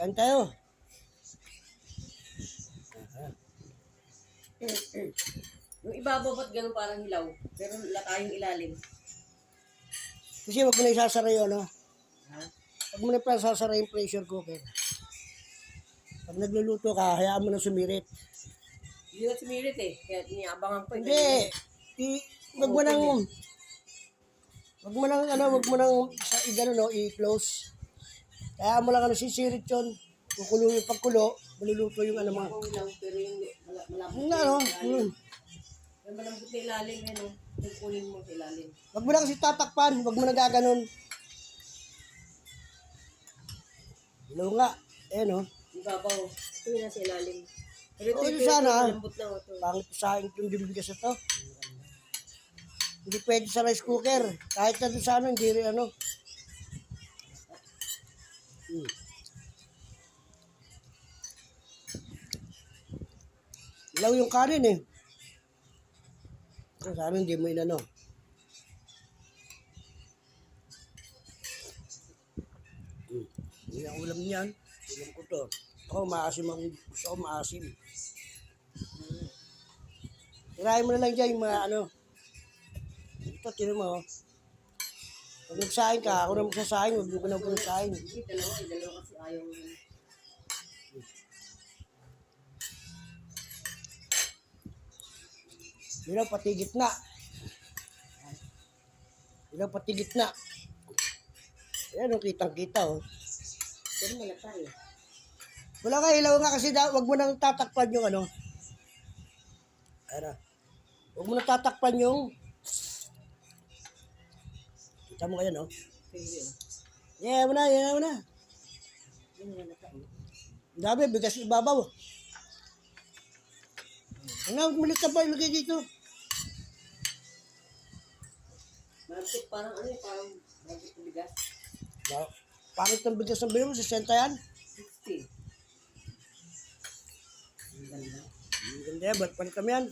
Kain tayo. Yung ibabaw ba't ganun parang hilaw? Pero lata yung ilalim. Kasi wag mo na isasara yun, ano? Ha? Wag mo na pa sasara yung pressure cooker. Pag nagluluto ka, hayaan mo na sumirit. Hindi na sumirit eh. Kaya iniabangan ko. eh. Hindi. I, wag mo nang, wag mo nang, ano, wag mo nang, sa, i, gano, no, i-close. Kaya mo lang, ano, sisirit yun. Kukulo yung pagkulo, maluluto yung ano. Ako lang, pero yung mala- malambot Yung na ano, yun. Yung malambot na ilalim, eh, no? Kukunin mo sa ilalim. Wag mo na kasi tatakpan, wag mo na gaganon. Ilaw nga. Eh, no? Ibabaw. Ito yung nasa ilalim. Pero ito, Oo, ito, sana. ito, lang ito. Pangit sa akin yung bibigas na to. Hindi pwede sa rice cooker. Kahit na doon sa ano, hindi rin ano. Hmm. Ilaw yung kanin eh. Kung Sana hindi mo inano. Hmm. Hindi ang ulam niyan. Ulam ko to. Ako maasim ang gusto ko maasim. Tirahin mo na lang dyan yung mga ano. Ito, tira mo. oh. Pag nagsahin ka, ako na magsasahin, huwag mo ka na magsahin. Dalawa, dalawa kasi ayaw mo. Ilaw pati gitna. Ilaw pati gitna. Ayan, oh, kitang kita oh. Pero eh. Wala ka ilaw nga kasi da, wag mo nang tatakpan yung ano. Ano? Wag mo nang tatakpan yung Kita mo kaya no? Sige. Yeah, mo na, yeah, mo na. Yung dami, bigas ibabaw. Ano, malit ka ba ilagay dito? Malambot parang ano eh, parang malambot na bigas. Ba, pangit ng bigas ng mo, 60 yan. 60. Ang ganda. Ang ganda ba't palit kami yan?